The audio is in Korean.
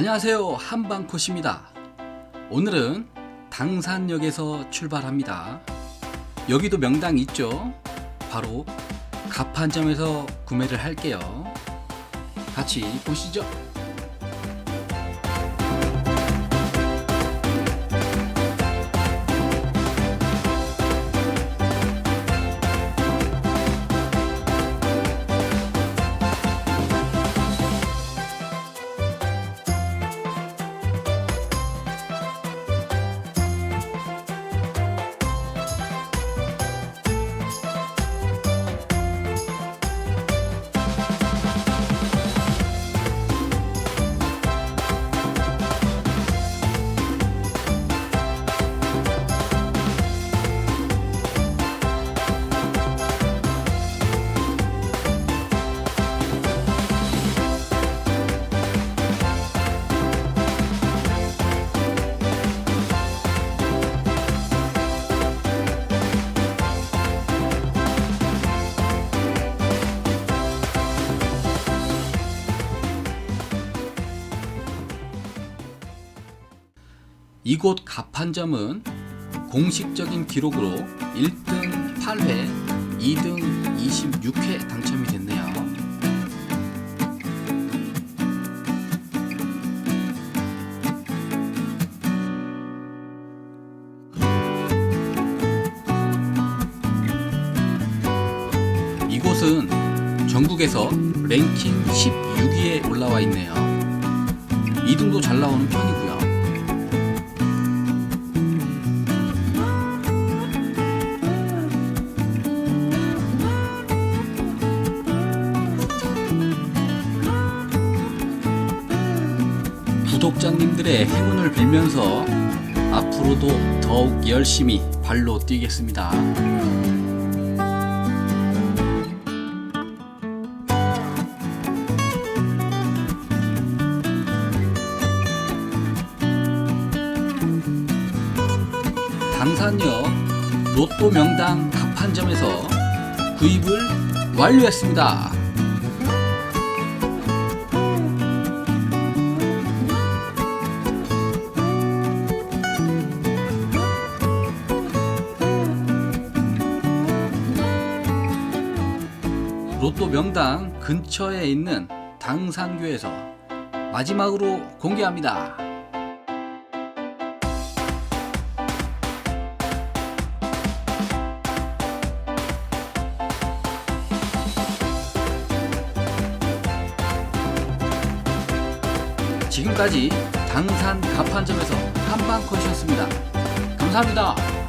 안녕하세요. 한방코시입니다. 오늘은 당산역에서 출발합니다. 여기도 명당 있죠? 바로 가판점에서 구매를 할게요. 같이 보시죠. 이곳 가판점은 공식적인 기록으로 1등 8회, 2등 26회 당첨이 됐네요. 이곳은 전국에서 랭킹 16위에 올라와 있네요. 2등도 잘 나오는 편이고요. 구독자님들의 행운을 빌면서 앞으로도 더욱 열심히 발로 뛰겠습니다. 당산역 로또 명당 가판점에서 구입을 완료했습니다. 로또 명당 근처에 있는 당산교에서 마지막으로 공개합니다. 지금까지 당산 가판점에서 한방 컷이었습니다. 감사합니다.